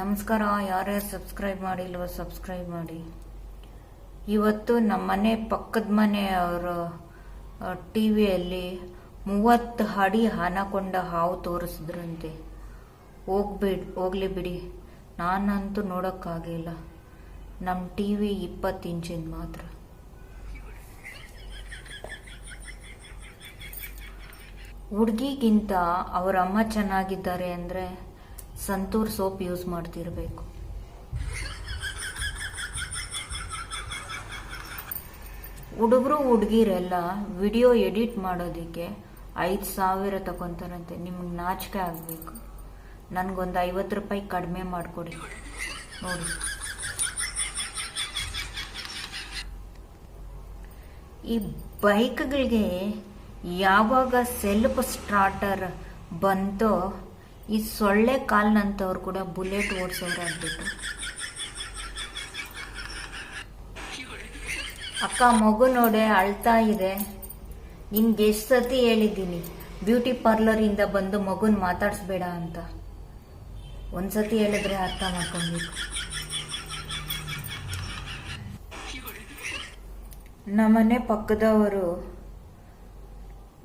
ನಮಸ್ಕಾರ, ಯಾರ್ಯಾರು subscribe ಮಾಡಿಲ್ವೋ subscribe ಮಾಡಿ. ಇವತ್ತು ನಮ್ಮ ಮನೆ ಪಕ್ಕದ ಮನೆಯವರ ಟಿ ವಿಯಲ್ಲಿ ಮೂವತ್ತು ಅಡಿ ಹನಕೊಂಡ ಹಾವು ತೋರಿಸಿದ್ರಂತೆ. ಹೋಗ್ಬಿಡ್, ಹೋಗ್ಲಿ ಬಿಡಿ. ನಾನಂತೂ ನೋಡೋಕ್ಕಾಗಿಲ್ಲ ನಮ್ಮ ಟಿ ವಿ ಇಪ್ಪತ್ತು ಇಂಚಿನ ಮಾತ್ರ. ಹುಡುಗಿಗಿಂತ ಅವರ ಅಮ್ಮ ಚೆನ್ನಾಗಿದ್ದಾರೆ ಅಂದರೆ ಸಂತೂರ್ ಸೋಪ್ ಯೂಸ್ ಮಾಡ್ತಿರಬೇಕು. ಹುಡುಗರು, ಹುಡುಗಿರೆಲ್ಲ ವಿಡಿಯೋ ಎಡಿಟ್ ಮಾಡೋದಕ್ಕೆ ಐದು ಸಾವಿರ ತಗೊಂತಾರಂತೆ ನಿಮ್ಗೆ ನಾಚಿಕೆ ಆಗಬೇಕು. ನನಗೊಂದು ಐವತ್ತು ರೂಪಾಯಿ ಕಡಿಮೆ ಮಾಡಿಕೊಡಿ. ನೋಡಿ. ಈ ಬೈಕ್ಗಳಿಗೆ ಯಾವಾಗ ಸೆಲ್ಫ್ ಸ್ಟಾರ್ಟರ್ ಬಂತೋ ಈ ಸೊಳ್ಳೆ ಕಾಲ್ನಂತವ್ರು ಕೂಡ ಬುಲೆಟ್ ಓಡಿಸೋರಾಗ್ಬಿಟ್ಟು ಅಕ್ಕ ಮಗು ನೋಡೆ ಅಳ್ತಾ ಇದೆ. ನಿನ್ಗೆ ಎಷ್ಟು ಸತಿ ಹೇಳಿದ್ದೀನಿ, ಬ್ಯೂಟಿ ಪಾರ್ಲರಿಂದ ಬಂದು ಮಗುನ ಮಾತಾಡಿಸ್ಬೇಡ ಅಂತ. ಒಂದ್ಸತಿ ಹೇಳಿದ್ರೆ ಅರ್ಥ ಮಾಡ್ಕೊಬೇಕು. ನಮ್ಮನೆ ಪಕ್ಕದವರು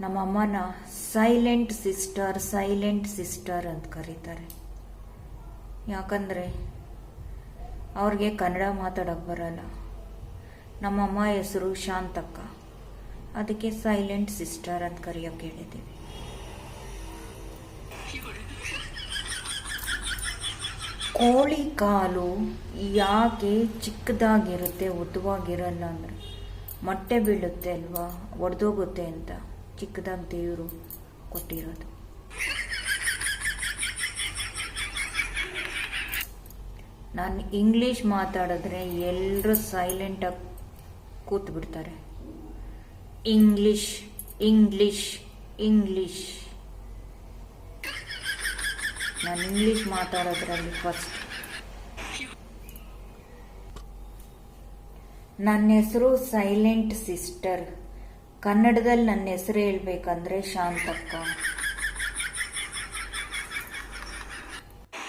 ನಮ್ಮಮ್ಮನ ಸೈಲೆಂಟ್ ಸಿಸ್ಟರ್ ಸೈಲೆಂಟ್ ಸಿಸ್ಟರ್ ಅಂತ ಕರೀತಾರೆ. ಯಾಕಂದರೆ ಅವ್ರಿಗೆ ಕನ್ನಡ ಮಾತಾಡೋಕ್ಕೆ ಬರಲ್ಲ. ನಮ್ಮಮ್ಮ ಹೆಸರು ಶಾಂತಕ್ಕ. ಅದಕ್ಕೆ ಸೈಲೆಂಟ್ ಸಿಸ್ಟರ್ ಅಂತ ಕರೆಯೋಕೆ ಹೇಳಿದ್ದೀವಿ. ಕೋಳಿ ಕಾಲು ಯಾಕೆ ಚಿಕ್ಕದಾಗಿರುತ್ತೆ, ಉದ್ದವಾಗಿರಲ್ಲ ಅಂದರೆ ಮೊಟ್ಟೆ ಬೀಳುತ್ತೆ ಅಲ್ವಾ, ಒಡೆದೋಗುತ್ತೆ ಅಂತ. ಚಿಕ್ಕದಾಗಿ ದೇವರು ಕೊಟ್ಟಿರೋದು. ನಾನು ಇಂಗ್ಲೀಷ್ ಮಾತಾಡಿದ್ರೆ ಎಲ್ಲರೂ ಸೈಲೆಂಟಾಗಿ ಕೂತು ಬಿಡ್ತಾರೆ ಇಂಗ್ಲೀಷ್ ಇಂಗ್ಲೀಷ್ ಇಂಗ್ಲೀಷ್ ನಾನು ಇಂಗ್ಲೀಷ್ ಮಾತಾಡೋದ್ರಲ್ಲಿ ಫಸ್ಟ್ ನನ್ನ ಹೆಸರು ಸೈಲೆಂಟ್ ಸಿಸ್ಟರ್ ಕನ್ನಡದಲ್ಲಿ ನನ್ನ ಹೆಸರು ಹೇಳ್ಬೇಕಂದ್ರೆ ಶಾಂತಕ್ಕ